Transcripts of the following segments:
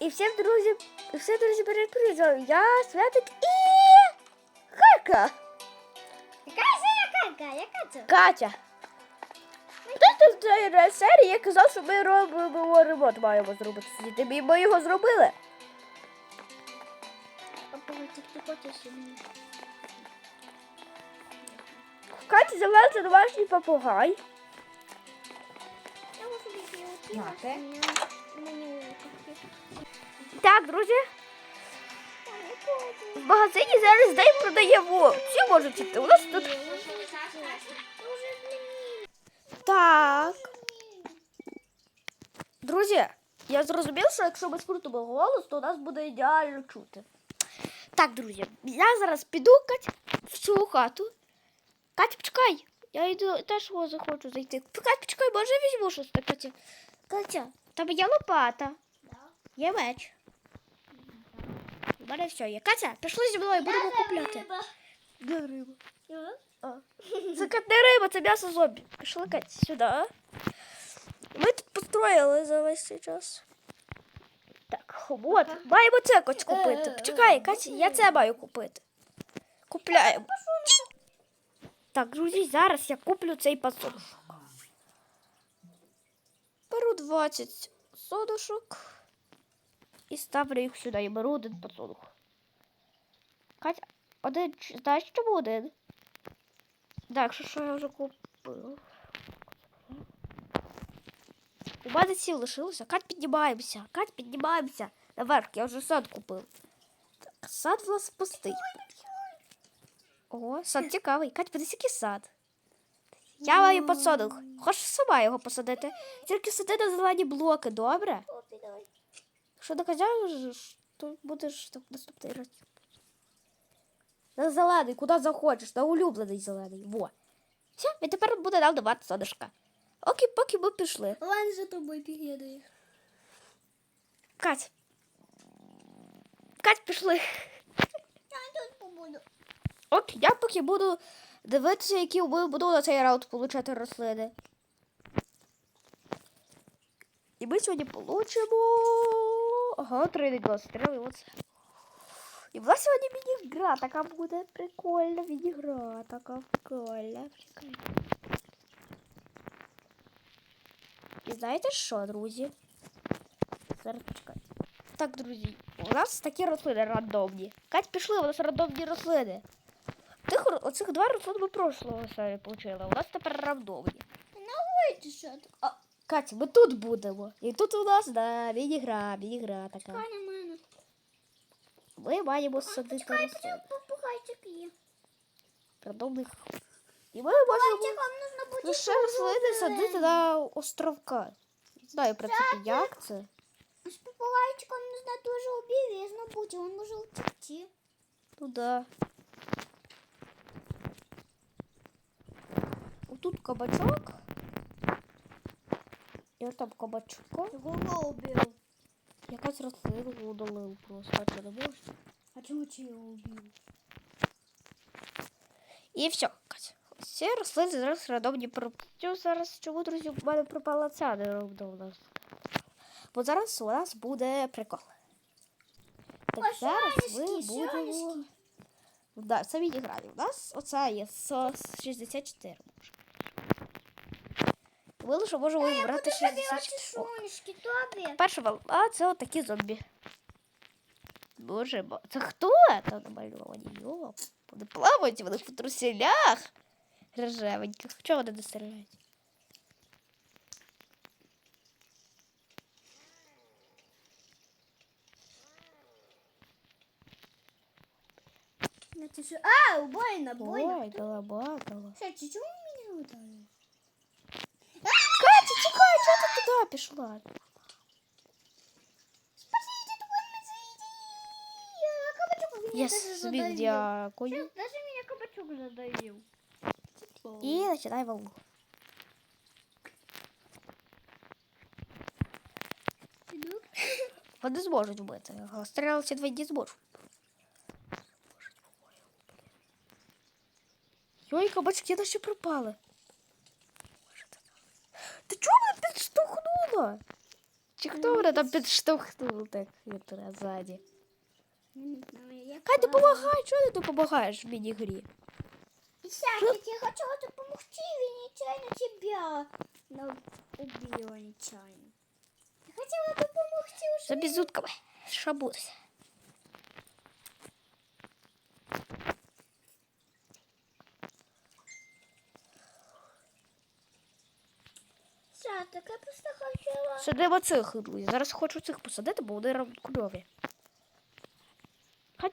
І всім друзі, всім друзі, перед привітом. Я Святик і Харка. Яка це яка? Яка це? Катя. Хтось в цій серії казав, що ми робимо ремонт, маємо зробити. І ми його зробили. В Каті з'являється домашній попугай. Я можу Мені Так, друзі, в магазині зараз день продаємо. Всі можуть іти. У нас тут. Так. Друзі, я зрозумів, що якщо ми скрутимо голос, то нас буде ідеально чути. Так, друзі, я зараз піду Кать, в цю хату. Катя, почекай. Я йду теж захочу зайти. Катя, почекай, може візьму щось таке. Катя, тебе є лопата, є меч. Мене все є. Катя, пішли зі мною, будемо купляти. Де риба? А. Це не риба, це м'ясо зомбі. Пішли Катя сюди. Ми тут построїли за весь цей час. Так, от, маємо це хоч купити. Почекай, Катя, я це маю купити. Купляємо. Так, друзі, зараз я куплю цей подсолнушок. Беру 20 содушок і ставлю їх сюди. І беру один подсолнух. Катя, один, знаєш, чому один? Так, якщо що я вже купив. У мене сіл лишилося. Кать, піднімаємося. Кать, піднімаємося. Наверх, я вже сад купив. Так, сад в нас пустий. Ого, сад цікавий. Кать, подивись, який сад. Я маю посадок. Хочеш сама його посадити? Тільки сади на зелені блоки, добре? Якщо доказав, то будеш так наступний раз. На зелений, куди захочеш, на улюблений зелений. Во. Все, і тепер буде нам давати сонечка. Окей, поки ми пішли. Лань за тобою підглядає. Кать. Кать, пішли. Я тут побуду. Окей, я поки буду дивитися, які ми буду на цей раунд получати рослини. І ми сьогодні получимо. Ага, 3 23 оце. І нас сьогодні міні-гра така буде прикольна міні-гра. Така прикольна. прикольна. І знаєте що, друзі? Зараз почекайте. Так, друзі, у нас такі рослини рандомні. Кать, пішли, у нас рандомні рослини. Тих, оцих два рослини ми прошлого серії получили. У нас тепер рандомні. Ти що так? А, Катя, ми тут будемо. І тут у нас, да, міні-гра, міні-гра така. Паня мене. Ми маємо садити Чекай, рослини. попугайчик є. Рандомних. І ми можемо Чекай, нужно буде. лише рослини садити на островка. Не знаю, в принципі, як це. З попугайчиком нужно дуже обережно бути, він може утекти. Ну да. Тут кабачок. От там кабачка. Його убив. Якась рослина удалив просто. А це не можна? А чому ти його убив? І все. Всі рослини зараз рандомні пропустю. Зараз чому, друзі, в мене пропала ця нерандомна. Бо зараз у нас буде прикол. Так О, зараз ми будемо. Да, це відіграємо. У нас оце є со- 64 може. Ми лише можемо вибрати 64. О, Сонечки, тобі. Перша волна це отакі зомбі. Боже, бо- це хто там намальовані? Йоп, вони плавають, вони в труселях. Рожевеньких. Чого вони не стріляють? Ну, ти що? А, бойна, бойна. Ой, колобатала. Кстати, чому меня Я даже собі задавил. дякую. Даже меня кабачок задавил. І починай волну. Иду. Вони зможуть вбити. Стрілялися двоє не зможуть. Йой, кабачки наші пропали. Підштовхнула? Чи хто мене там підштовхнув так хитро ззаді? Як Хай допомагай, чого ти допомагаєш в міні-грі? Сядь, я хотела допомогти, помогти, и тебе тебя убив нечаянно. Я хотіла допомогти уже. За бізутками. Що Так я просто хотела... Сидимо цих, друзі. Зараз хочу цих посадити, бо вони кульові. Хай.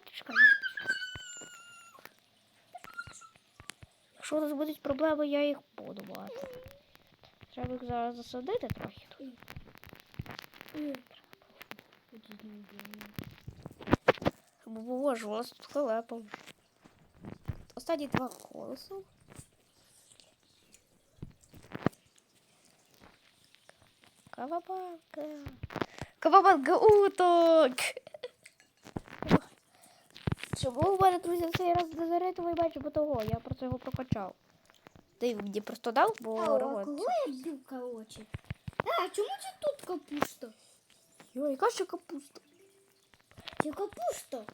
Якщо у нас будуть проблеми, я їх буду мати. Треба їх зараз засадити трохи. Бо боже, у нас тут халепа. Останні два голоси. Кавабанка. Кавабанка уток. Чому у мене, друзі, цей раз дезеритовий меч, бо того, я про це його прокачав. Ти мені просто дав, бо О, а ремонт. кого я бил, короче? А, чому це тут капуста? Йой, яка ще капуста? Це капуста.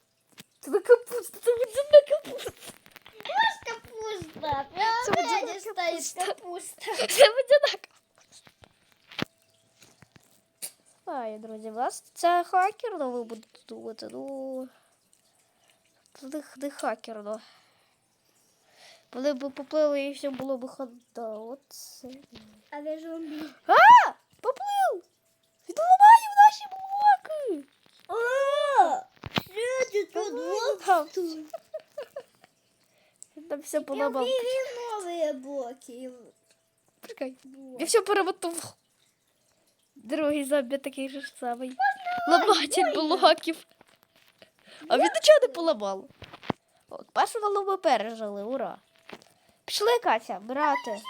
Це не капуста, це водяна капуста. Капуста. Це водяна стоїть капуста. Це водяна Ай, друзі, вас це хакерно, ви будете думати, ну. Це не, хакерно. Вони б поплили і все було б хода. Оце. Але зомбі. А! Поплив! Відламаю наші блоки! О! Що ти Там. Там все Я поламав. вивів нові блоки. Чекай. Я все перемотував. Другий зомбі такий же ж самий. Ламатель блоків. А він нічого не поламав. От, першу волну ми пережили, ура. Пішли, Катя, брати.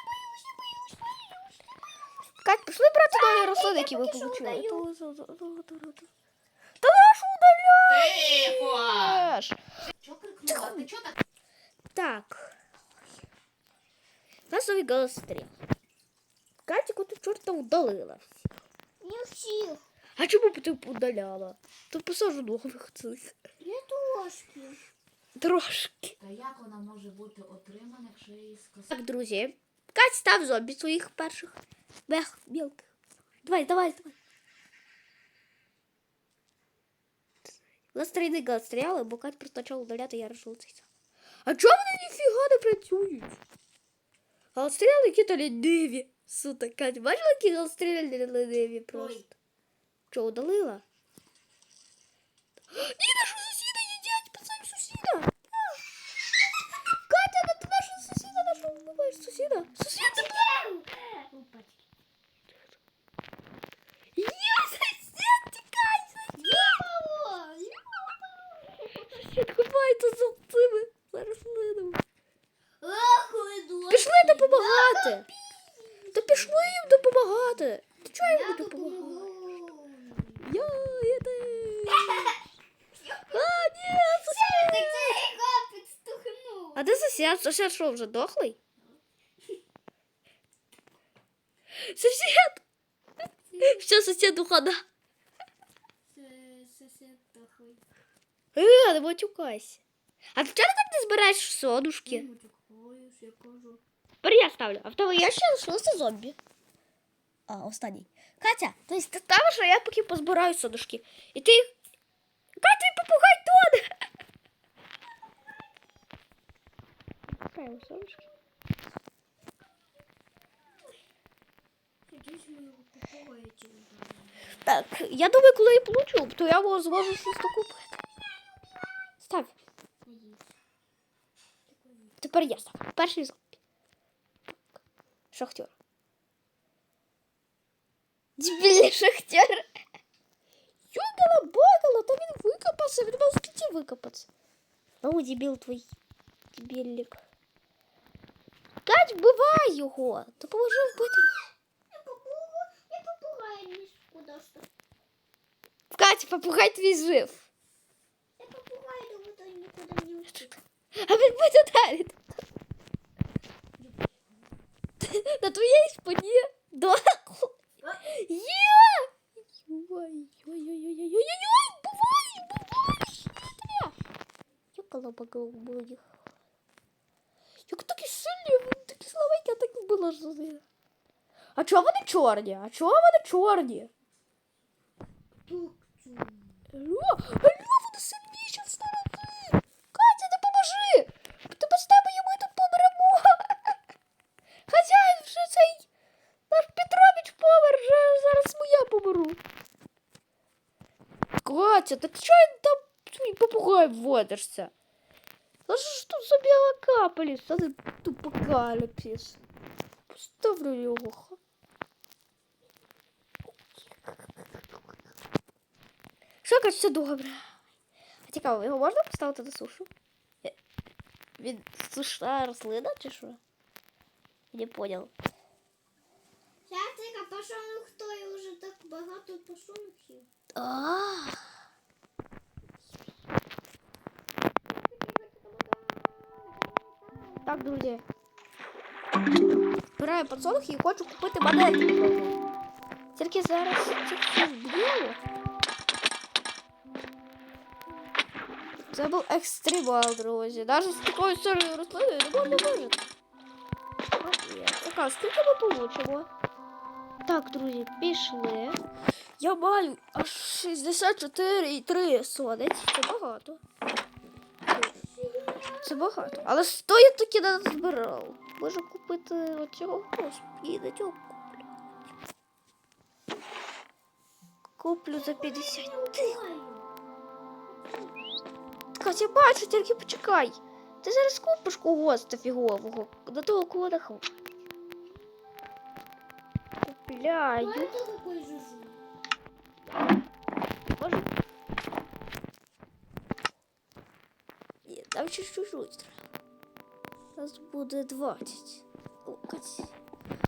Кать, пішли брати нові рослини, які ви получили. Та нашу удаляєш! Так? У нас новий голостріл. Катіку ти чорта удалила. Не всіх. А чому б ти удаляла? То посажу нових цих. Я трошки. Трошки. Та як вона може бути отримана, якщо її скасувати? Так, друзі. Кать став зомбі своїх перших. Бех, білки. Давай, давай, давай. У нас трійний голостріл, бо Кать просто почав удаляти, я решила цей сам. А чому вони ніфіга не працюють? Голостріли які то ліниві. Сука, Кать, бачила, які голостріли ліниві просто? Що, удалила? Ні, нашого сусіда їдять, пацан сусіда. Катя, да ти нашого сусіда, нашого вбиваєш сусіда. Сусід, Опачки. Є, сусід, тікай, Йо! сусід, ховайте за цими. Зараз видимо. Ах, ви дурні. Пішли допомагати. Та пішли їм допомагати. Ти чого їм Я не допомагати? Я, я ти. А, ні, сусід. А де сусід? Сусід що, вже дохлий? Сусід! Що сусід ухода? Сосед такий. Е, не матюкайся. А ти чого ти так не збираєш содушки? Ну, чекаєш, я кажу. Тепер я ставлю. А в тебе є ще лишилося зомбі. А, останній. Катя, то есть ти ставиш, а я поки позбираю содушки. І ти їх. Катя, попугай тоне! Пускаємо купуєте. Так, я думаю, коли я получу, то я його зможу щось докупити. Став. Тепер я став. Перший зомбі. Шахтер. Дебільний шахтер. Йогала багала, та він викопався, він мав з п'яті викопатися. Ну, дебіл твій. Дебільник. Кать, вбивай його. Допоможи вбити. Я попугаю, я попугаю не куда что. Катя, попугай твій жив. Я попугаю, думаю, то никуда не уйдет. А він буде далі. На твоїй спині дохло. Є! Бувай. Ой-ой-ой-ой-ой-ой, бувай, бувай, хитря. Я колобок Як такі сильні, такі слабенькі, а так було ж. А чого вони чорні? А чого вони чорні? Алло, алло, вони сильніші в сторони. Катя, допоможи. Ти без тебе і ми тут помремо. Хазяїн вже цей наш Петрович помер, вже зараз моя помру. Катя, так чого там твій попугай вводишся? Та що ж тут за біла капелі? Це не тупокаліпсис. Поставлю його. Що кажуть, все добре. А цікаво, його можна поставити на сушу? Е, Він сушна рослина чи що? Не понял. Чатика, пошов хто і вже так друзі. Збираю подсолнухи і хочу купити монети. Тільки зараз тільки вб'ємо. Це був екстремал, друзі. Навіть з такою сирою рослиною не можна вижити. Така, скільки ми получимо? Так, друзі, пішли. Я маю аж 64,3 сонець. Це багато. Це багато. Але сто я таки не збирав. Можу купити оцього на цього куплю. Куплю за 50. Ти. Катя, бачу, тільки почекай. Ти зараз купиш когось фігового. До того кого не хватить. Жужу? Може. Ні, там ще чуть-чуть. Нас буде 20. О,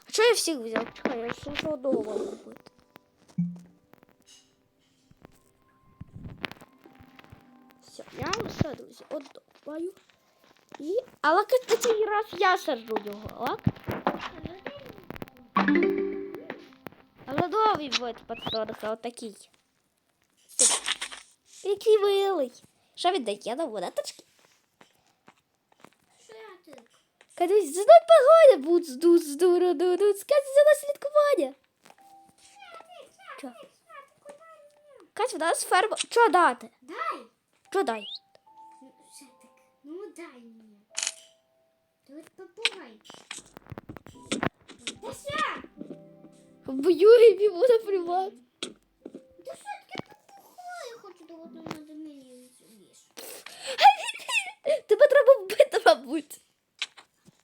А чого я всіх взяв? Чекай, я ще лише одного. Все, я все, друзі, одного маю. І... Але Кать, раз я саджу його, лак. Але новий вид подсолнуха, отакий. Який милий. Що він дає на? Чатик. Кадусь, за мною погоня будуть здуть, здуру, дудуть. Скажи за нас слідкування. Чо? Кать, в нас ферма. Що дати? Дай. Що дай? Ну, ну дай мені. Тут попугай. Та що? Бою і буде приймати. Та що таке попугай? Я хочу до одного на землі з'їш. Тебе треба вбити, мабуть.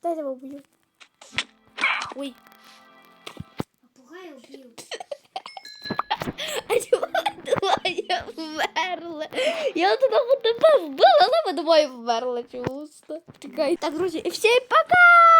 Дайте бабулю. Ой. Попугай убив. А чого двоє вмерли? Я туди тебе вбила, але ви двоє вмерли чогось. Чекай. Так, друзі, і всім пока!